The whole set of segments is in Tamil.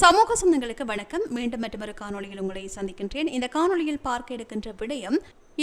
சமூக சொந்தங்களுக்கு வணக்கம். மீண்டும் மற்றொரு காணொலியில் உங்களை சந்திக்கின்றேன். இந்த காணொளியில் பார்க்க எடுக்கின்ற விடயம்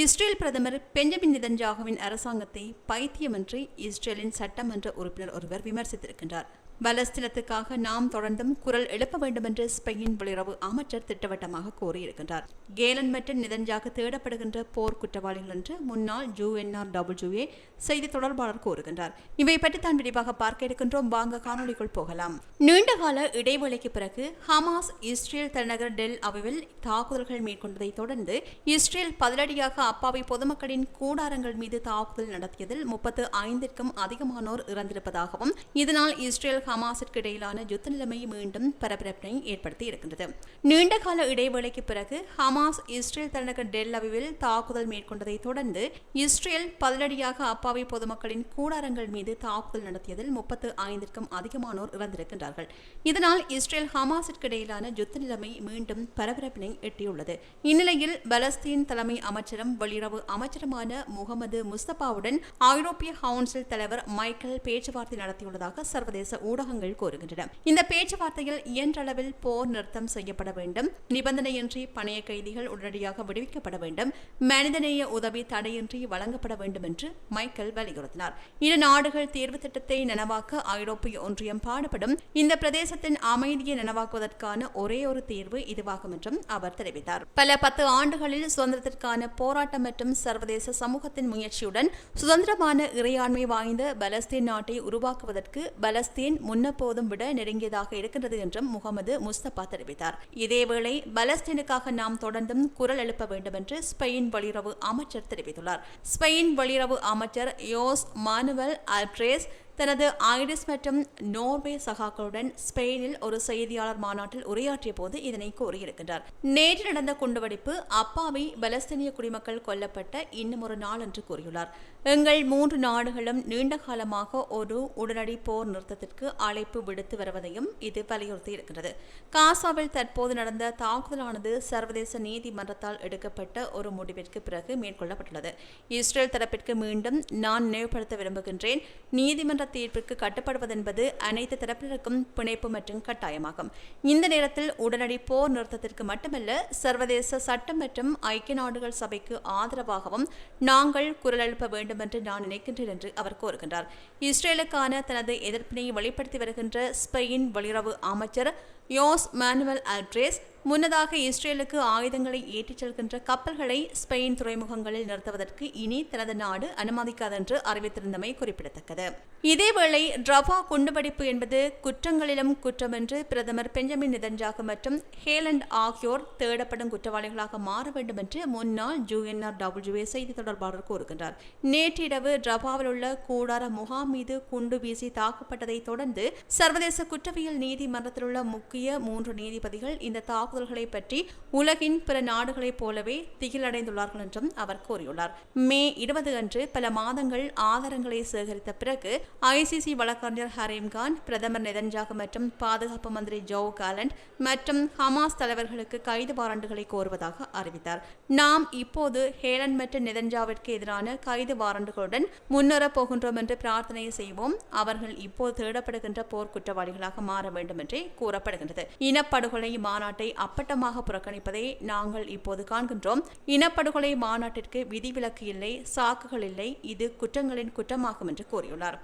இஸ்ரேல் பிரதமர் பெஞ்சமின் நிதன்ஜாகுவின் அரசாங்கத்தை பைத்தியமன்றி இஸ்ரேலின் சட்டமன்ற உறுப்பினர் ஒருவர் விமர்சித்திருக்கின்றார். பலஸ்தீனத்துக்காக நாம் தொடர்ந்தும் குரல் எழுப்ப வேண்டும் என்று ஸ்பெயின் வெளியுறவு அமைச்சர் திட்டவட்டமாக கூறியிருக்கின்றார். கேலன் மற்றும் நிதன்ஜாக தேடப்படுகின்ற போர் குற்றவாளிகள் என்று முன்னாள் ஜூஎன்ஆர் டபிள்யூஏ செய்தி தொடர்பாளர் கூறுகின்றார். இவை பற்றி தான் விரிவாக பார்க்க இருக்கின்றோம். வாங்க காணொளிக்குள் போகலாம். நீண்டகால இடைவெளிக்கு பிறகு ஹமாஸ் இஸ்ரேல் தலைநகர் டெல் அவிவில் தாக்குதல்கள் மேற்கொண்டதை தொடர்ந்து இஸ்ரேல் பதிலடியாக அப்பாவி பொதுமக்களின் கூடாரங்கள் மீது தாக்குதல் நடத்தியதில் முப்பத்து ஐந்திற்கும் அதிகமானோர் இறந்திருப்பதாகவும் இதனால் இஸ்ரேல் ஹமாஸிற்கு இடையிலான யுத்த நிலைமை மீண்டும் பரபரப்பினை ஏற்படுத்தி இருக்கின்றது. நீண்டகால இடைவேளைக்கு பிறகு ஹமாஸ் இஸ்ரேல் தலைநகர் டெல் அவிவில் தாக்குதல் மேற்கொண்டதை தொடர்ந்து இஸ்ரேல் பதிலடியாக அப்பாவி பொதுமக்களின் கூடாரங்கள் மீது தாக்குதல் நடத்தியதில் முப்பத்து ஐந்திற்கும் அதிகமானோர் இறந்திருக்கின்றார்கள். இதனால் இஸ்ரேல் ஹமாஸிற்கு இடையிலான யுத்த நிலைமை மீண்டும் பரபரப்பினை எட்டியுள்ளது. இந்நிலையில் பலஸ்தீன் தலைமை அமைச்சரும் வெளியுறவு அமைச்சருமான முகமது முஸ்தபாவுடன் ஐரோப்பிய கவுன்சில் தலைவர் மைக்கேல் பேச்சுவார்த்தை நடத்தியுள்ளதாக சர்வதேச ஊடக ஊடகங்கள் கோருகின்றன இந்த பேச்சுவார்த்தையில் இயன்றளவில் போர் நிறுத்தம் செய்யப்பட வேண்டும். நிபந்தனையின்றி பணைய கைதிகள் உடனடியாக விடுவிக்கப்பட வேண்டும். மனிதநேய உதவி தடையின்றி வழங்கப்பட வேண்டும் என்று மைக்கேல் வலியுறுத்தினார். இரு நாடுகள் தீர்வு திட்டத்தை நனவாக்க ஐரோப்பிய ஒன்றியம் பாடுபடும். இந்த பிரதேசத்தின் அமைதியை நனவாக்குவதற்கான ஒரே ஒரு தீர்வு இதுவாகும் என்றும் அவர் தெரிவித்தார். பல பத்து ஆண்டுகளில் சுதந்திரத்திற்கான போராட்டம் மற்றும் சர்வதேச சமூகத்தின் முயற்சியுடன் சுதந்திரமான இறையாண்மை வாய்ந்த பலஸ்தீன் நாட்டை உருவாக்குவதற்கு பலஸ்தீன் முன்னப்போதும் விட நெருங்கியதாக இருக்கின்றது என்றும் முகமது முஸ்தபா தெரிவித்தார். இதேவேளை பலஸ்தீனுக்காக நாம் தொடர்ந்தும் குரல் எழுப்ப வேண்டும் என்று ஸ்பெயின் வெளியுறவு அமைச்சர் தெரிவித்துள்ளார். ஸ்பெயின் வெளியுறவு அமைச்சர் யோஸ் மானுவல் அல்ட்ரேஸ் தனது ஐரிஸ் மற்றும் நோர்வே சகாக்களுடன் ஸ்பெயினில் ஒரு செய்தியாளர் மாநாட்டில் உரையாற்றிய போது இதனை கூறியிருக்கின்றார். நேற்று நடந்த குண்டுவெடிப்பு அப்பாவி பலஸ்தீனிய குடிமக்கள் கொல்லப்பட்ட இன்னும் ஒரு நாள் என்று கூறியுள்ளார். எங்கள் மூன்று நாடுகளும் நீண்ட காலமாக ஒரு உடனடி போர் நிறுத்தத்திற்கு அழைப்பு விடுத்து வருவதையும் இது வலியுறுத்தி இருக்கின்றது காசாவில் தற்போது நடந்த தாக்குதலானது சர்வதேச நீதிமன்றத்தால் எடுக்கப்பட்ட ஒரு முடிவிற்கு பிறகு மேற்கொள்ளப்பட்டுள்ளது. இஸ்ரேல் தரப்பிற்கு மீண்டும் நான் நினைவுபடுத்த விரும்புகின்றேன். நீதிமன்ற தீர்ப்பிற்கு கட்டுப்படுவதென்பது அனைத்து தரப்பினருக்கும் பிணைப்பு மற்றும் கட்டாயமாகும். இந்த நேரத்தில் உடனடி போர் நிறுத்தத்திற்கு மட்டுமல்ல சர்வதேச சட்டம் மற்றும் ஐக்கிய நாடுகள் சபைக்கு ஆதரவாகவும் நாங்கள் குரல் எழுப்ப வேண்டும் என்று நான் நினைக்கின்றேன் என்று அவர் கூறுகின்றார். இஸ்ரேலுக்கான தனது எதிர்ப்பினை வெளிப்படுத்தி வருகின்ற ஸ்பெயின் வெளியுறவு அமைச்சர் யோஸ் மானுவல் அல்ட்ரேஸ் முன்னதாக இஸ்ரேலுக்கு ஆயுதங்களை ஏற்றிச் செல்கின்ற கப்பல்களை ஸ்பெயின் துறைமுகங்களில் நிறுத்துவதற்கு இனி தனது நாடு அனுமதிக்காது என்று அறிவித்திருந்தமை குறிப்பிடத்தக்கது. இதேவேளை ட்ரபா குண்டுவெடிப்பு என்பது குற்றங்களிலும் குற்றம் என்று பிரதமர் பெஞ்சமின் நிதன்ஜாகு மற்றும் ஹேலண்ட் ஆகியோர் தேடப்படும் குற்றவாளிகளாக மாற வேண்டும் என்று முன்னாள் ஜூஎன்ஆர் டபிள்யூஏ செய்தி தொடர்பாளர் கூறுகின்றார். நேற்றிரவு ட்ரபாவில் உள்ள கூடார முகாம் மீது குண்டு வீசி தாக்கப்பட்டதை தொடர்ந்து சர்வதேச குற்றவியல் நீதிமன்றத்தில் உள்ள முக்கிய மூன்று நீதிபதிகள் இந்த தாக்கு தாக்குதல்களை பற்றி உலகின் பிற நாடுகளைப் போலவே திகிலடைந்துள்ளார்கள் என்றும் அவர் கூறியுள்ளார். மே இருபது அன்று பல மாதங்கள் ஆதாரங்களை சேகரித்த பிறகு ஐசிசி வழக்கறிஞர் ஹரீம்கான் பிரதமர் நெதன்ஜாகு மற்றும் பாதுகாப்பு மந்திரி ஜோ காலண்ட் மற்றும் ஹமாஸ் தலைவர்களுக்கு கைது வாரண்டுகளை கோருவதாக அறிவித்தார். நாம் இப்போது ஹேலன் மற்றும் நெதன்ஜாவிற்கு எதிரான கைது வாரண்டுகளுடன் முன்னேறப் போகின்றோம் என்று பிரார்த்தனை செய்வோம். அவர்கள் இப்போது தேடப்படுகின்ற போர் குற்றவாளிகளாக மாற வேண்டும் என்றே கூறப்படுகின்றது. இனப்படுகொலை மாநாட்டை அப்பட்டமாக புறக்கணிப்பதை நாங்கள் இப்போது காண்கின்றோம். இனப்படுகொலை மாநாட்டிற்கு விதிவிலக்கு இல்லை சாக்குகள் இல்லை இது குற்றங்களின் குற்றமாகும் என்று கூறியுள்ளார்.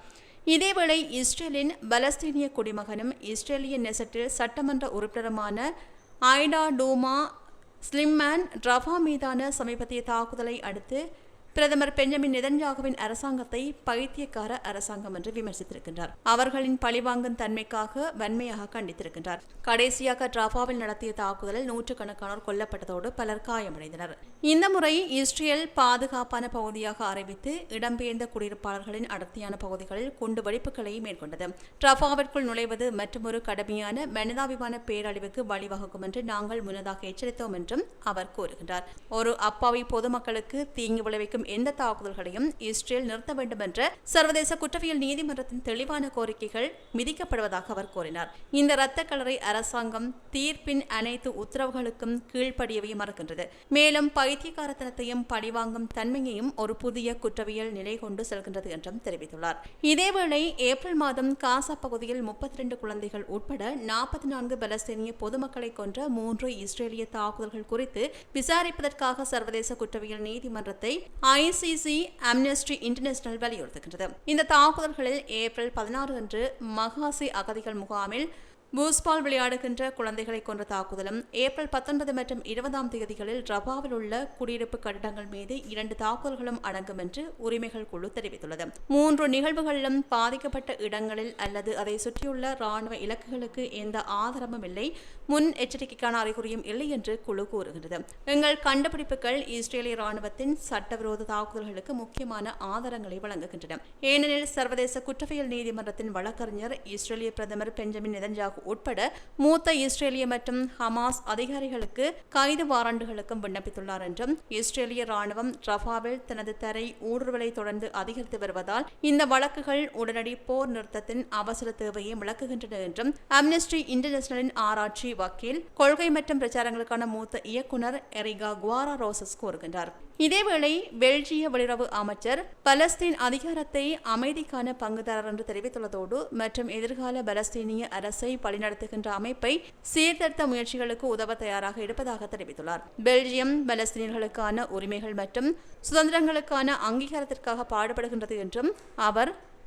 இதேவேளை இஸ்ரேலின் பலஸ்தீனிய குடிமகனும் இஸ்ரேலிய நெசட்டில் சட்டமன்ற உறுப்பினருமான ஐடா டூமா ஸ்லிம்மேன் ரஃபா மீதான சமீபத்திய தாக்குதலை அடுத்து பிரதமர் பெஞ்சமின் நிதன்யாகுவின் அரசாங்கத்தை பைத்தியக்கார அரசாங்கம் என்று விமர்சித்திருக்கின்றார். அவர்களின் பழிவாங்கும் தன்மைக்காக வன்மையாக கண்டித்திருக்கின்றார். கடைசியாக டிராபாவில் நடத்திய தாக்குதலில் நூற்றுக்கணக்கானோர் கொல்லப்பட்டதோடு பலர் காயமடைந்தனர். இந்த முறை இஸ்ரேல் பாதுகாப்பான பகுதியாக அறிவித்து இடம்பெயர்ந்த குடியிருப்பாளர்களின் அடர்த்தியான பகுதிகளில் குண்டு வெடிப்புகளை மேற்கொண்டது. டிரஃபாவிற்குள் நுழைவது மற்றொரு கடுமையான மனிதாபிமான பேரழிவுக்கு வழிவகுக்கும் என்று நாங்கள் முன்னதாக எச்சரித்தோம் என்றும் அவர் கூறுகின்றார். ஒரு அப்பாவி பொதுமக்களுக்கு தீங்கு விளைவிக்கும் மற்றும் எந்த தாக்குதல்களையும் இஸ்ரேல் நிறுத்த வேண்டும் என்ற சர்வதேச குற்றவியல் நீதிமன்றத்தின் தெளிவான கோரிக்கைகள் மிதிக்கப்படுவதாக அவர் கூறினார். இந்த இரத்த கலரை அரசாங்கம் தீர்ப்பின் அனைத்து உத்தரவுகளுக்கும் கீழ்ப்படியவே மறுக்கின்றது. மேலும் பைத்தியகாரத்தனத்தையும் பழிவாங்கும் தன்மையையும் ஒரு புதிய குற்றவியல் நிலை கொண்டு செல்கின்றது என்றும் தெரிவித்துள்ளார். இதேவேளை ஏப்ரல் மாதம் காசா பகுதியில் முப்பத்தி இரண்டு குழந்தைகள் உட்பட நாற்பத்தி நான்கு பலஸ்தீனிய பொதுமக்களை கொன்ற மூன்று இஸ்ரேலிய தாக்குதல்கள் குறித்து விசாரிப்பதற்காக சர்வதேச குற்றவியல் நீதிமன்றத்தை ஐசிசி அம்னஸ்டி இன்டர்நேஷனல் வலியுறுத்துகின்றது. இந்த தாக்குதல்களில் ஏப்ரல் பதினாறு அன்று மகாசி அகதிகள் முகாமில் பூஸ்பால் விளையாடுகின்ற குழந்தைகளை கொன்ற தாக்குதலும் ஏப்ரல் பத்தொன்பது மற்றும் இருபதாம் தேதிகளில் ரபாவில் உள்ள குடியிருப்பு கட்டிடங்கள் மீது இரண்டு தாக்குதல்களும் அடங்கும் என்று உரிமைகள் குழு தெரிவித்துள்ளது. மூன்று நிகழ்வுகளிலும் பாதிக்கப்பட்ட இடங்களில் அல்லது அதை சுற்றியுள்ள ராணுவ இலக்குகளுக்கு எந்த ஆதாரமும் இல்லை முன் எச்சரிக்கைக்கான அறிகுறியும் இல்லை என்று குழு கூறுகிறது எங்கள் கண்டுபிடிப்புகள் இஸ்ரேலிய ராணுவத்தின் சட்டவிரோத தாக்குதல்களுக்கு முக்கியமான ஆதாரங்களை வழங்குகின்றன. ஏனெனில் சர்வதேச குற்றவியல் நீதிமன்றத்தின் வழக்கறிஞர் இஸ்ரேலிய பிரதமர் பெஞ்சமின் நெதன்யாகு உட்பட மூத்த இஸ்ரேலிய மற்றும் ஹமாஸ் அதிகாரிகளுக்கு கைது வாரண்டுகளுக்கும் விண்ணப்பித்துள்ளார் என்றும் இஸ்ரேலிய ராணுவம் ரஃபாவில் தனது தரை ஊடுருவலை தொடர்ந்து அதிகரித்து வருவதால் இந்த வழக்குகள் உடனடி போர் நிறுத்தத்தின் அவசர தேவையை விளக்குகின்றன என்றும் அம்னஸ்டி இன்டர்நேஷனலின் ஆராய்ச்சி வக்கீல் கொள்கை மற்றும் பிரச்சாரங்களுக்கான மூத்த இயக்குனர் எரிகா குவாரா ரோசஸ் கூறுகின்றார். இதேவேளை பெல்ஜிய வெளியுறவு அமைச்சர் பலஸ்தீன் அதிகாரத்தை அமைதிக்கான பங்குதாரர் என்று தெரிவித்துள்ளதோடு மற்றும் எதிர்கால பலஸ்தீனிய அரசை வழிநடத்துகின்ற அமைப்பை சீர்திருத்த முயற்சிகளுக்கு உதவ தயாராக இருப்பதாக தெரிவித்துள்ளார். பெல்ஜியம் பலஸ்தீனர்களுக்கான உரிமைகள் மற்றும் சுதந்திரங்களுக்கான அங்கீகாரத்திற்காக பாடுபடுகின்றது என்றும் அவர்